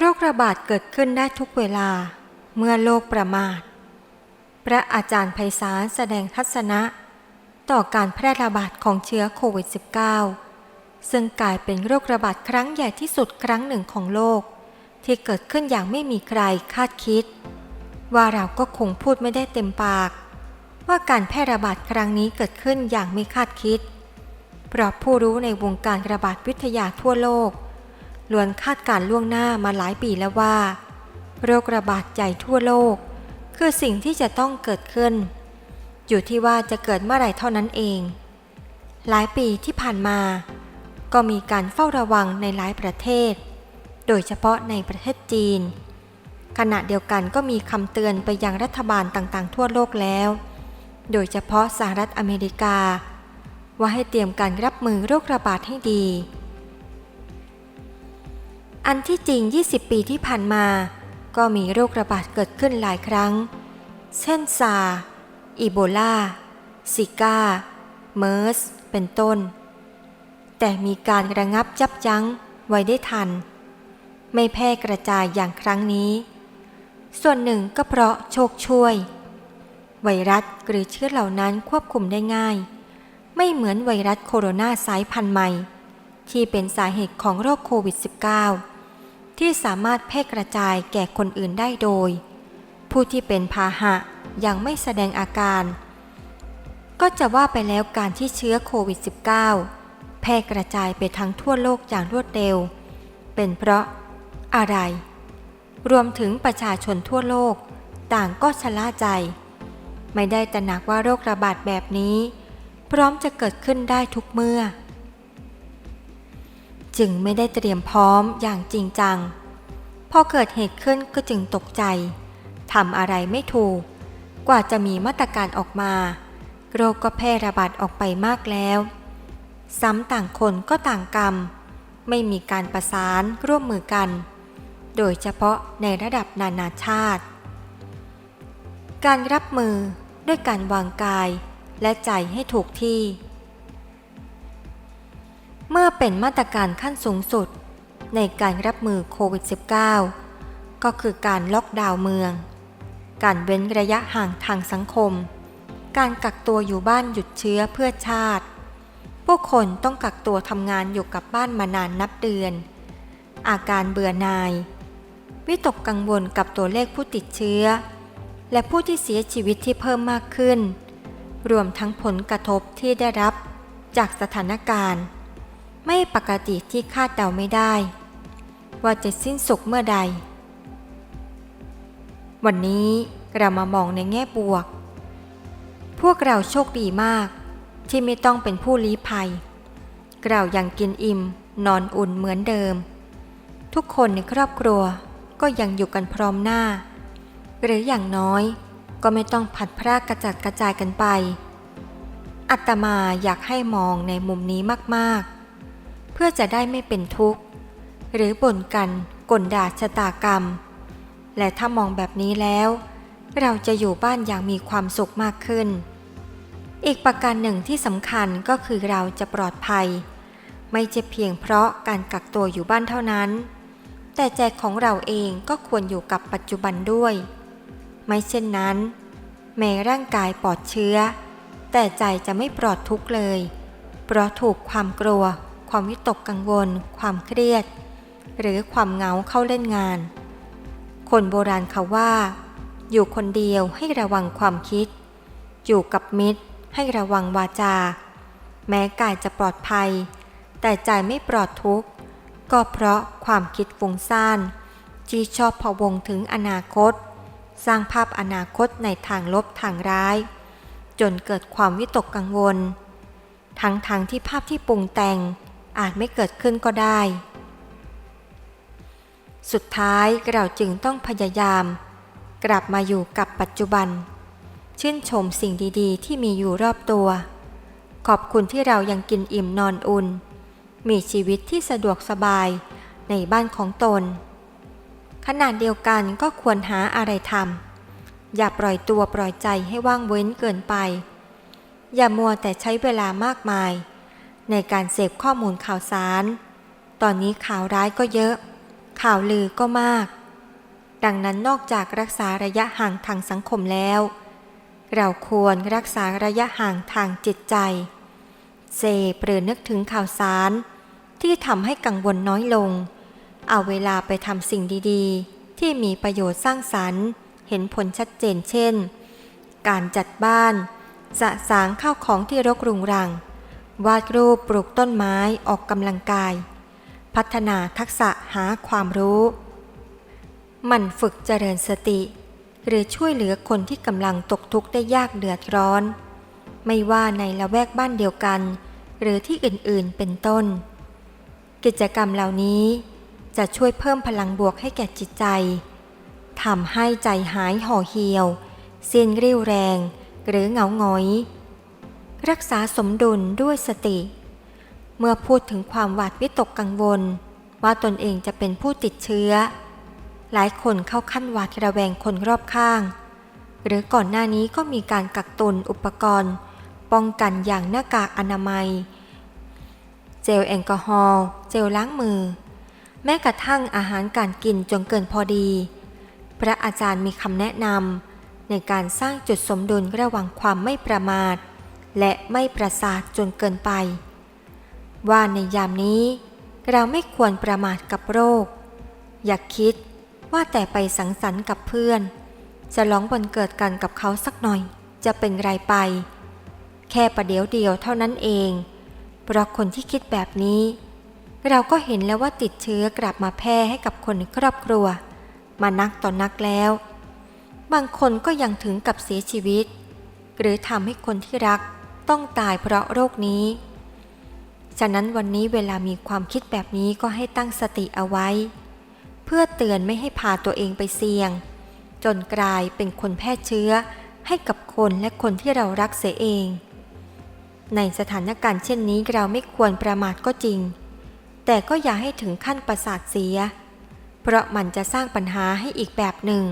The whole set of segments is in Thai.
โรคระบาดเกิดขึ้นได้ทุกเวลาเมื่อโลกประมาท พระอาจารย์ไพศาลแสดงทัศนะ ต่อการแพร่ระบาดของเชื้อโควิด -19 ซึ่งกลายเป็นโรคระบาดครั้งใหญ่ที่สุดครั้งหนึ่งของโลก ที่เกิดขึ้นอย่างไม่มีใครคาดคิด ว่าเราก็คงพูดไม่ได้เต็มปาก ว่าการแพร่ระบาดครั้งนี้เกิดขึ้นอย่างไม่คาดคิด เพราะผู้รู้ในวงการระบาดวิทยาทั่วโลก ล้วนคาดการล่วงหน้ามาหลายปีแล้วว่า โรคระบาดใหญ่ทั่วโลก คือสิ่งที่จะต้องเกิดขึ้น อยู่ที่ว่าจะเกิดเมื่อไหร่เท่านั้นเอง หลายปีที่ผ่านมา ก็มีการเฝ้าระวังในหลายประเทศ โดยเฉพาะในประเทศจีน ขณะเดียวกันก็มีคำเตือนไปยังรัฐบาลต่างๆ ทั่วโลกแล้ว โดยเฉพาะสหรัฐอเมริกา ว่าให้เตรียมการรับมือโรคระบาดให้ดี อันที่จริง 20 ปีที่ผ่านมา ก็มีโรคระบาดเกิดขึ้นหลายครั้ง เช่นซา อีโบลา ซิก้า เมอร์ส เป็นต้น แต่มีการระงับยับยั้งไว้ได้ทัน ไม่แพร่กระจายอย่างครั้งนี้ ส่วนหนึ่งก็เพราะโชคช่วย ไวรัสหรือเชื้อเหล่านั้นควบคุมได้ง่าย ไม่เหมือนไวรัสโคโรนาสายพันธุ์ใหม่ ที่เป็นสาเหตุของโรคโควิด -19 ที่สามารถแพร่กระจายแก่คนอื่นได้โดย ผู้ที่เป็นพาหะยังไม่แสดงอาการ ก็จะว่าไปแล้วการที่เชื้อโควิด -19 แพร่กระจายไปทั้งทั่วโลกอย่างรวดเร็ว เป็นเพราะอะไร รวมถึงประชาชนทั่วโลกต่างก็ชะล่าใจ ไม่ได้ตระหนักว่าโรคระบาดแบบนี้ พร้อมจะเกิดขึ้นได้ทุกเมื่อ จึงไม่ได้เตรียมพร้อมอย่างจริงจัง พอเกิดเหตุขึ้นก็จึงตกใจทำอะไรไม่ถูก กว่าจะมีมาตรการออกมา โรคก็แพร่ระบาดออกไปมากแล้ว ซ้ำต่างคนก็ต่างกรรม ไม่มีการประสานร่วมมือกัน โดยเฉพาะในระดับนานาชาติ การรับมือด้วยการวางกายและใจให้ถูกที่ เมื่อเป็นมาตรการขั้นสูงสุด ในการรับมือโควิด -19 ก็คือการล็อกดาวน์เมือง การเว้นระยะห่างทางสังคม การกักตัวอยู่บ้านหยุดเชื้อเพื่อชาติ ผู้คนต้องกักตัวทำงานอยู่กับบ้านมานานนับเดือน อาการเบื่อหน่าย วิตกกังวลกับตัวเลขผู้ติดเชื้อ และผู้ที่เสียชีวิตที่เพิ่มมากขึ้น รวมทั้งผลกระทบที่ได้รับจากสถานการณ์ ไม่ปกติที่คาดเดาไม่ได้ ว่าจะสิ้นสุดเมื่อใด วันนี้เรามามองในแง่บวก พวกเราโชคดีมาก ที่ไม่ต้องเป็นผู้ลี้ภัย เรายังกินอิ่มนอนอุ่นเหมือนเดิม ทุกคนในครอบครัวก็ยังอยู่กันพร้อมหน้า หรืออย่างน้อยก็ไม่ต้องผัดพรากกระจัดกระจายกันไป อัตมาอยากให้มองในมุมนี้มากๆ เพื่อจะได้ไม่เป็นทุกข์ หรือบ่นกันกลด่าชะตากรรม และถ้ามองแบบนี้แล้ว เราจะอยู่บ้านอย่างมีความสุขมากขึ้น อีกประการหนึ่งที่สำคัญก็คือเราจะปลอดภัย ไม่จะเพียงเพราะการกักตัวอยู่บ้านเท่านั้น แต่ใจของเราเองก็ควรอยู่กับปัจจุบันด้วย ไม่เช่นนั้น แม้ร่างกายปลอดเชื้อ แต่ใจจะไม่ปลอดทุกข์เลย เพราะถูกความกลัว ความวิตกกังวล ความเครียด หรือความเหงาเข้าเล่นงาน คนโบราณเขาว่า อยู่คนเดียวให้ระวังความคิด อยู่กับมิตรให้ระวังวาจา แม้กายจะปลอดภัย แต่ใจไม่ปลอดทุกข์ ก็เพราะความคิดฟุ้งซ่านที่ชอบพะวงถึงอนาคต สร้างภาพอนาคตในทางลบทางร้าย จนเกิดความวิตกกังวล ทั้งทางที่ภาพที่ปรุงแต่ง อาจไม่เกิดขึ้นก็ได้ สุดท้ายเราจึงต้องพยายาม กลับมาอยู่กับปัจจุบัน ชื่นชมสิ่งดีๆ ที่มีอยู่รอบตัว ขอบคุณที่เรายังกินอิ่มนอนอุ่น มีชีวิตที่สะดวกสบายในบ้านของตนขนาดเดียวกันก็ควรหาอะไรทำอย่าปล่อยตัวปล่อยใจให้ว่างเว้นเกินไป อย่ามัวแต่ใช้เวลามากมาย ในการเสพข้อมูลข่าวสาร ตอนนี้ข่าวร้ายก็เยอะ ข่าวลือก็มาก ดังนั้นนอกจากรักษาระยะห่างทางสังคมแล้ว เราควรรักษาระยะห่างทางจิตใจเซเปรือนึกถึงข่าวสาร ที่ทำให้กังวลน้อยลง เอาเวลาไปทำสิ่งดีๆ ที่มีประโยชน์สร้างสรรค์ เห็นผลชัดเจนเช่น การจัดบ้านสะสางข้าวของที่รกรุงรัง วาดรูปปลูกต้นไม้ออกกำลังกาย พัฒนาทักษะหาความรู้หมันฝึกเจริญสติ หรือช่วยเหลือคนที่กำลังตกทุกข์ได้ยากเดือดร้อน ไม่ว่าในละแวกบ้านเดียวกัน หรือที่อื่นๆเป็นต้น กิจกรรมเหล่านี้จะช่วยเพิ่มพลังบวกให้แก่จิตใจทำให้ใจหายห่อเหี่ยว เสิ้นเริ้วแรง หรือเหงาหงอย รักษาสมดุลด้วยสติ เมื่อพูดถึงความหวาดวิตกกังวล ว่าตนเองจะเป็นผู้ติดเชื้อ หลายคนเข้าขั้นหวาดระแวงคนรอบข้าง หรือก่อนหน้านี้ก็มีการกักตุนอุปกรณ์ ป้องกันอย่างหน้ากากอนามัย เจลแอลกอฮอล์เจลล้างมือ แม้กระทั่งอาหารการกินจนเกินพอดี พระอาจารย์มีคำแนะนำในการสร้างจุดสมดุลระหว่างความไม่ประมาท และไม่ประสาทจนเกินไป ว่าในยามนี้ เราไม่ควรประมาทกับโรค อย่าคิดว่าแต่ไปสังสรรค์กับเพื่อนจะร้องวันเกิดกันกับเขาสักหน่อย จะเป็นไรไป แค่ประเดี๋ยวเดียวเท่านั้นเอง เพราะคนที่คิดแบบนี้ เราก็เห็นแล้วว่าติดเชื้อกลับมาแพร่ให้กับคนในครอบครัว มานักต่อนนักแล้ว บางคนก็ยังถึงกับเสียชีวิต หรือทำให้คนที่รัก ต้องตายเพราะโรคนี้ ฉะนั้นวันนี้เวลามีความคิดแบบนี้ก็ให้ตั้งสติเอาไว้ เพื่อเตือนไม่ให้พาตัวเองไปเสี่ยง จนกลายเป็นคนแพร่เชื้อให้กับคนและคนที่เรารักเสียเอง ในสถานการณ์เช่นนี้เราไม่ควรประมาทก็จริง แต่ก็อย่าให้ถึงขั้นประสาทเสีย เพราะมันจะสร้างปัญหาให้อีกแบบหนึ่ง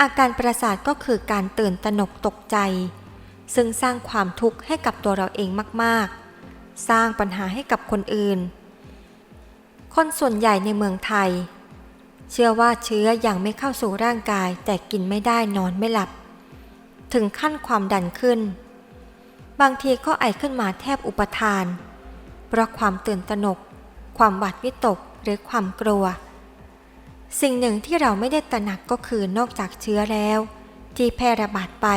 อาการประสาทก็คือการตื่นตระหนกตกใจ ซึ่งสร้างความทุกข์ให้กับตัวเราเองมากๆ สร้างปัญหาให้กับคนอื่น คนส่วนใหญ่ในเมืองไทย เชื่อว่าเชื้ออยังไม่เข้าสู่ร่างกายแต่กินไม่ได้นอนไม่หลับ ถึงขั้นความดันขึ้น บางทีก็ไอขึ้นมาแทบอุปทาน เพราะความตื่นตระหนก ความหวาดวิตกหรือความกลัว สิ่งหนึ่งที่เราไม่ได้ตระหนักก็คือนอกจากเชื้อแล้ว ที่แพร่ระบาดไป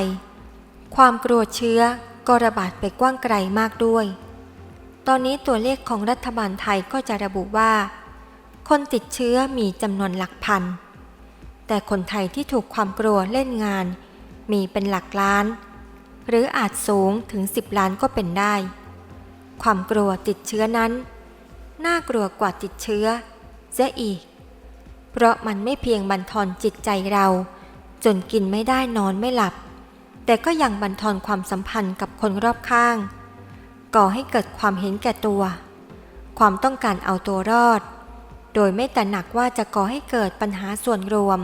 ความกลัวเชื้อก็ระบาดไปกว้างไกลมากด้วย ตอนนี้ตัวเลขของรัฐบาลไทยก็จะระบุว่า คนติดเชื้อมีจำนวนหลักพัน แต่คนไทยที่ถูกความกลัวเล่นงาน มีเป็นหลักล้าน หรืออาจสูงถึง 10 ล้านก็เป็นได้ ความกลัวติดเชื้อนั้น น่ากลัวกว่าติดเชื้อเสียอีก เพราะมันไม่เพียงบันทอนจิตใจเรา จนกินไม่ได้นอนไม่หลับ แต่ก็ยังบันทอนความสัมพันธ์กับคนรอบข้าง ก่อให้เกิดความเห็นแก่ตัว ความต้องการเอาตัวรอด โดยไม่แตระหนักว่าจะก่อให้เกิดปัญหาส่วนรวม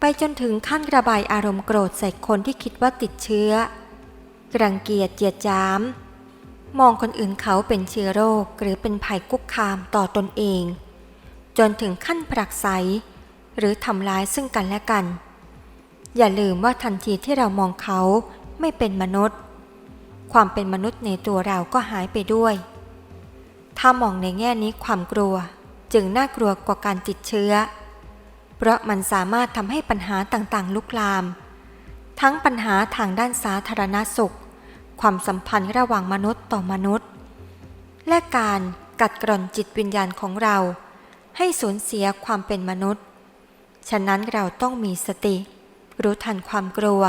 ไปจนถึงขั้นระบายอารมณ์โกรธใส่คนที่คิดว่าติดเชื้อ รังเกียจเจียดจาม มองคนอื่นเขาเป็นเชื้อโรคหรือเป็นภัยคุกคามต่อตนเอง จนถึงขั้นผลักไสหรือทำร้ายซึ่งกันและกัน อย่าลืมว่าทันทีที่เรามองเขาไม่เป็นมนุษย์ ความเป็นมนุษย์ในตัวเราก็หายไปด้วย ถ้ามองในแง่นี้ความกลัวจึงน่ากลัวกว่าการติดเชื้อ เพราะมันสามารถทำให้ปัญหาต่างๆ ลุกลาม ทั้งปัญหาทางด้านสาธารณสุข ความสัมพันธ์ระหว่างมนุษย์ต่อมนุษย์ และการกัดกร่อนจิตวิญญาณของเรา ให้สูญเสียความเป็นมนุษย์ ฉะนั้นเราต้องมีสติ รู้ทันความกลัว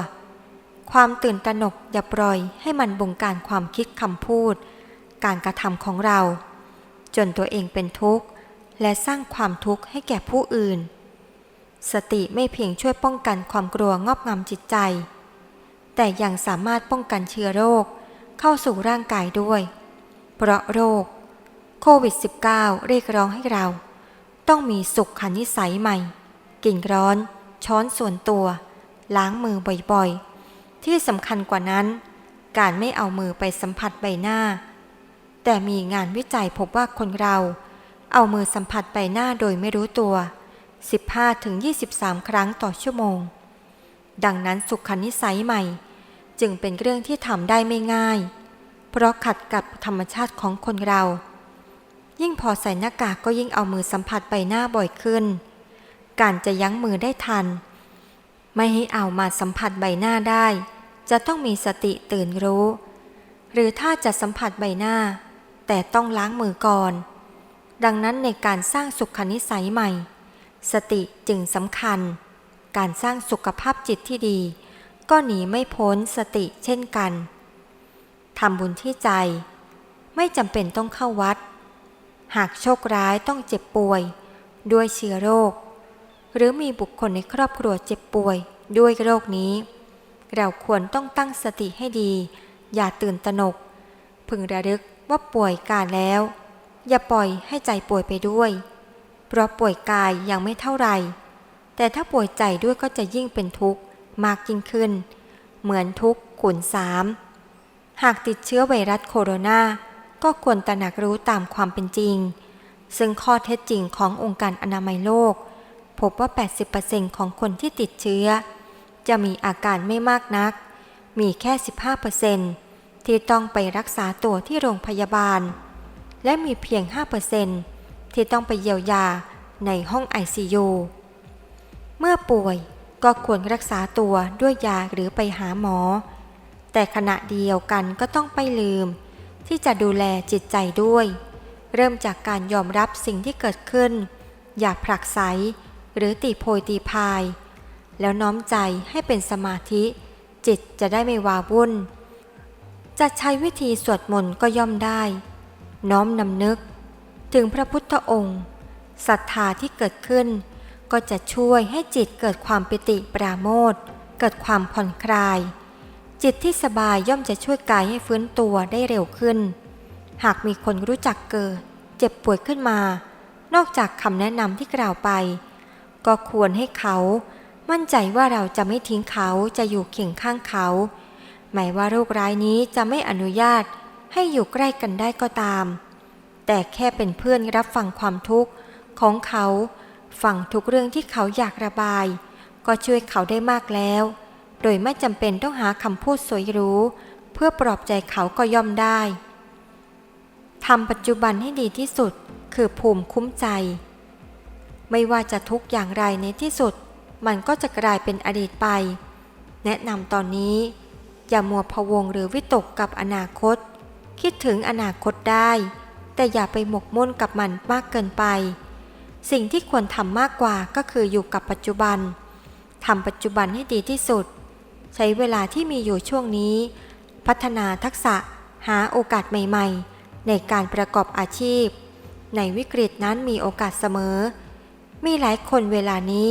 ความตื่นตระหนกอย่าปล่อยให้มันบงการความคิดคำพูด การกระทำของเรา จนตัวเองเป็นทุกข์ และสร้างความทุกข์ให้แก่ผู้อื่น สติไม่เพียงช่วยป้องกันความกลัวงอบงำจิตใจ แต่ยังสามารถป้องกันเชื้อโรคเข้าสู่ร่างกายด้วย เพราะโรคโควิด -19 เรียกร้องให้เรา ต้องมีสุขนิสัยใหม่ กินร้อน ช้อนส่วนตัว ล้างมือบ่อยๆ ที่สำคัญกว่านั้น การไม่เอามือไปสัมผัสใบหน้า แต่มีงานวิจัยพบว่าคนเรา เอามือสัมผัสใบหน้าโดยไม่รู้ตัว 15-23 ครั้งต่อชั่วโมง ดังนั้นสุขนิสัยใหม่ จึงเป็นเรื่องที่ทำได้ไม่ง่าย เพราะขัดกับธรรมชาติของคนเรา ยิ่งพอใส่หน้ากากก็ยิ่งเอามือสัมผัสใบหน้าบ่อยขึ้น การจะยั้งมือได้ทัน ไม่ให้เอามาสัมผัสใบหน้าได้ จะต้องมีสติตื่นรู้ หรือถ้าจะสัมผัสใบหน้า แต่ต้องล้างมือก่อน ดังนั้นในการสร้างสุขนิสัยใหม่ สติจึงสำคัญ การสร้างสุขภาพจิตที่ดี ก็หนีไม่พ้นสติเช่นกันทำบุญที่ใจ ไม่จำเป็นต้องเข้าวัด หากโชคร้ายต้องเจ็บป่วย ด้วยเชื้อโรค หรือมีบุคคลในครอบครัวเจ็บป่วยด้วยโรคนี้ เราควรต้องตั้งสติให้ดี อย่าตื่นตระหนก พึงระลึกว่าป่วยกายแล้ว อย่าปล่อยให้ใจป่วยไปด้วย เพราะป่วยกายยังไม่เท่าไหร่ แต่ถ้าป่วยใจด้วยก็จะยิ่งเป็นทุกข์มากยิ่งขึ้น เหมือนทุกข์ขุนสามหากติดเชื้อไวรัสโคโรนาก็ควรตระหนักรู้ตามความเป็นจริง ซึ่งข้อเท็จจริงขององค์การอนามัยโลก พบว่า 80%ของคนที่ติดเชื้อ จะมีอาการไม่มากนัก มีแค่ 15%ที่ต้องไปรักษาตัวที่โรงพยาบาล และมีเพียง 5%ที่ต้องไปเยียวยาในห้อง ICU เมื่อป่วยก็ควรรักษาตัวด้วยยาหรือไปหาหมอ แต่ขณะเดียวกันก็ต้องไปลืม ที่จะดูแลจิตใจด้วย เริ่มจากการยอมรับสิ่งที่เกิดขึ้น อย่าผลักไส หรือตีโพยตีพาย แล้วน้อมใจให้เป็นสมาธิ จิตจะได้ไม่วาวุ่น จะใช้วิธีสวดมนต์ก็ย่อมได้ น้อมนำนึก ถึงพระพุทธองค์ศรัทธาที่เกิดขึ้น ก็จะช่วยให้จิตเกิดความปิติปราโมทเกิดความผ่อนคลาย จิตที่สบายย่อมจะช่วยกายให้ฟื้นตัวได้เร็วขึ้น หากมีคนรู้จักเกิด เจ็บป่วยขึ้นมา นอกจากคำแนะนำที่กล่าวไป ก็ควรให้เขามั่นใจว่าเราจะไม่ทิ้งเขาจะอยู่เคียงข้างเขา หมายว่าโรคร้ายนี้จะไม่อนุญาตให้อยู่ใกล้กันได้ก็ตาม แต่แค่เป็นเพื่อนรับฟังความทุกข์ของเขาฟังทุกเรื่องที่เขาอยากระบาย ก็ช่วยเขาได้มากแล้ว โดยไม่จำเป็นต้องหาคำพูดสวยหรู้ เพื่อปลอบใจเขาก็ย่อมได้ทำปัจจุบันให้ดีที่สุดคือภูมิคุ้มใจ ไม่ว่าจะทุกอย่างไรในที่สุด มันก็จะกลายเป็นอดีตไป แนะนำตอนนี้ อย่ามัวพะวงหรือวิตกกับอนาคต คิดถึงอนาคตได้ แต่อย่าไปหมกมุ่นกับมันมากเกินไป สิ่งที่ควรทำมากกว่าก็คืออยู่กับปัจจุบันทำปัจจุบันให้ดีที่สุด ใช้เวลาที่มีอยู่ช่วงนี้ พัฒนาทักษะหาโอกาสใหม่ ๆ ในการประกอบอาชีพ ในวิกฤตนั้นมีโอกาสเสมอ มีหลายคนเวลานี้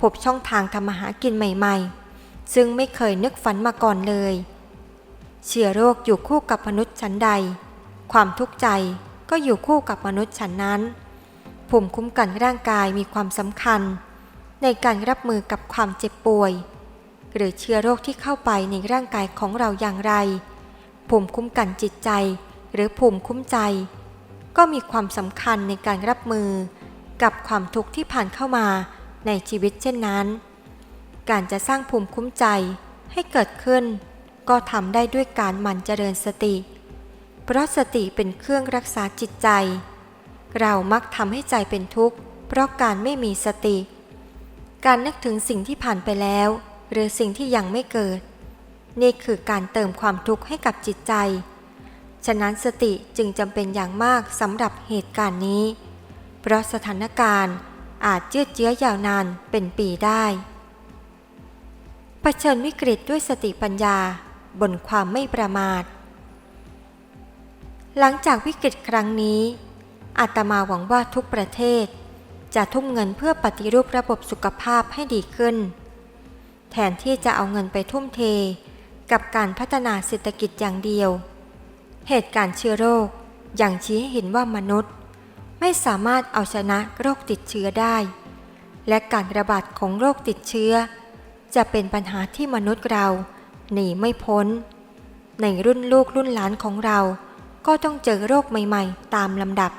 พบช่องทางทำมาหากินใหม่ๆ ซึ่งไม่เคยนึกฝันมาก่อนเลย เชื้อโรคอยู่คู่กับมนุษย์ชั้นใด ความทุกข์ใจก็อยู่คู่กับมนุษย์ชั้นนั้น ภูมิคุ้มกันร่างกายมีความสำคัญ ในการรับมือกับความเจ็บป่วย หรือเชื้อโรคที่เข้าไปในร่างกายของเราอย่างไร ภูมิคุ้มกันจิตใจ หรือภูมิคุ้มใจ ก็มีความสำคัญในการรับมือ กับความทุกข์ที่ผ่านเข้ามาในชีวิตเช่นนั้น การจะสร้างภูมิคุ้มใจให้เกิดขึ้น ก็ทำได้ด้วยการหมั่นเจริญสติ เพราะสติเป็นเครื่องรักษาจิตใจ เรามักทำให้ใจเป็นทุกข์ เพราะการไม่มีสติ การนึกถึงสิ่งที่ผ่านไปแล้ว หรือสิ่งที่ยังไม่เกิด นี่คือการเติมความทุกข์ให้กับจิตใจ ฉะนั้นสติจึงจำเป็นอย่างมากสำหรับเหตุการณ์นี้ เพราะสถานการณ์อาจยืดเยื้อยาวนานเป็นปีได้เผชิญวิกฤตด้วยสติปัญญาบนความไม่ประมาท หลังจากวิกฤตครั้งนี้ อาตมาหวังว่าทุกประเทศ จะทุ่มเงินเพื่อปฏิรูประบบสุขภาพให้ดีขึ้น แทนที่จะเอาเงินไปทุ่มเทกับการพัฒนาเศรษฐกิจอย่างเดียว เหตุการณ์เชื้อโรคอย่างชี้ให้เห็นว่ามนุษย์ ไม่สามารถเอาชนะโรคติดเชื้อได้ และการระบาดของโรคติดเชื้อ จะเป็นปัญหาที่มนุษย์เราหนีไม่พ้น ในรุ่นลูกรุ่นหลานของเรา ก็ต้องเจอโรคใหม่ๆ ตามลำดับ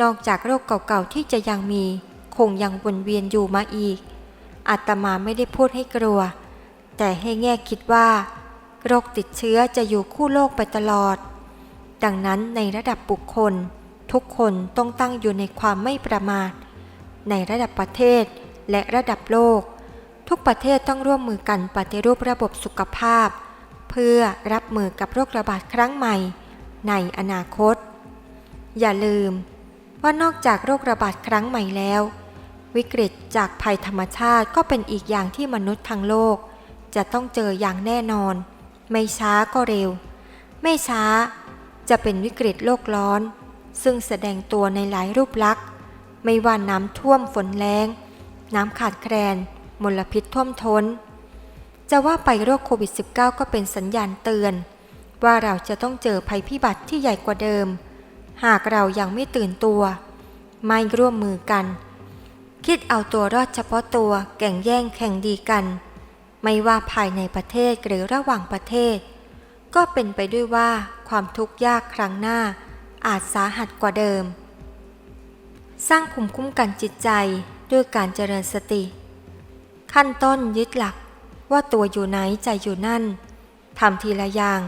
นอกจากโรคเก่าๆที่จะยังมี คงยังวนเวียนอยู่มาอีก อาตมาไม่ได้พูดให้กลัว แต่ให้แง่คิดว่า โรคติดเชื้อจะอยู่คู่โลกไปตลอด ดังนั้นในระดับบุคคล ทุกคนต้องตั้งอยู่ในความไม่ประมาท ในระดับประเทศและระดับโลก ทุกประเทศต้องร่วมมือกันปฏิรูประบบสุขภาพ เพื่อรับมือกับโรคระบาดครั้งใหม่ ในอนาคต อย่าลืม ว่านอกจากโรคระบาดครั้งใหม่แล้ว วิกฤตจากภัยธรรมชาติก็เป็นอีกอย่างที่มนุษย์ทั้งโลก จะต้องเจออย่างแน่นอน ไม่ช้าก็เร็ว ไม่ช้าจะเป็นวิกฤตโลกร้อน ซึ่งแสดงตัวในหลายรูปลักษณ์ ไม่ว่าน้ำท่วมฝนแรงน้ำขาดแคลน มลพิษท่วมท้น จะว่าไปโรคโควิด -19 ก็เป็นสัญญาณเตือน ว่าเราจะต้องเจอภัยพิบัติที่ใหญ่กว่าเดิม หากเรายังไม่ตื่นตัว ไม่ร่วมมือกัน คิดเอาตัวรอดเฉพาะตัวแก่งแย่งแข่งดีกัน ไม่ว่าภายในประเทศหรือระหว่างประเทศ ก็เป็นไปด้วยว่าความทุกข์ยากครั้งหน้า อาจสาหัสกว่าเดิม สร้างภูมิคุ้มกันจิตใจด้วยการเจริญสติ ขั้นต้นยึดหลักว่าตัวอยู่ไหนใจอยู่นั่นทำทีละอย่าง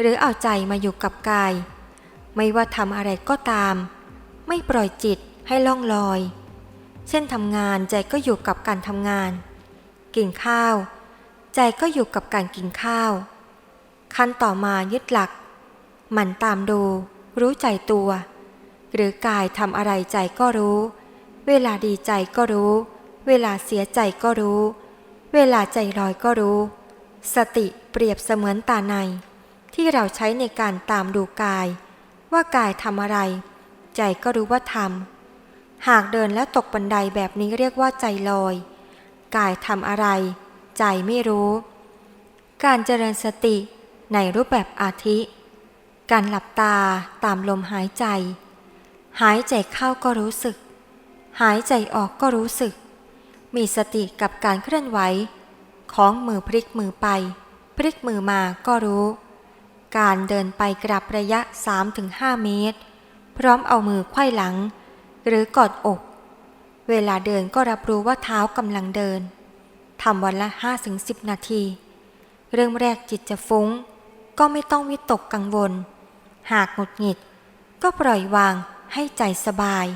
หรือเอาใจมาอยู่กับกาย ไม่ว่าทำอะไรก็ตาม ไม่ปล่อยจิตให้ล่องลอย เช่นทำงานใจก็อยู่กับการทำงาน กินข้าว ใจก็อยู่กับการกินข้าว ขั้นต่อมายึดหลักหมันตามดู รู้ใจตัว หรือกายทำอะไรใจก็รู้ เวลาดีใจก็รู้ เวลาเสียใจก็รู้ เวลาใจลอยก็รู้ สติเปรียบเสมือนตาใน ที่เราใช้ในการตามดูกาย ว่ากายทำอะไร ใจก็รู้ว่าทำหากเดินแล้วตกบันไดแบบนี้เรียกว่าใจลอย กายทำอะไร ใจไม่รู้ การเจริญสติในรูปแบบอาทิ การหลับตาตามลมหายใจ หายใจเข้าก็รู้สึก หายใจออกก็รู้สึก มีสติกับการเคลื่อนไหว ของมือพลิกมือไป พลิกมือมาก็รู้ การเดินไปกลับระยะ 3-5 เมตร พร้อมเอามือไขว้หลัง หรือกอดอก เวลาเดินก็รับรู้ว่าเท้ากำลังเดินทำวันละ 5-10 นาที เรื่องแรกจิตจะฟุ้ง ก็ไม่ต้องวิตกกังวล หากหงุดหงิด ก็ปล่อยวางให้ใจสบาย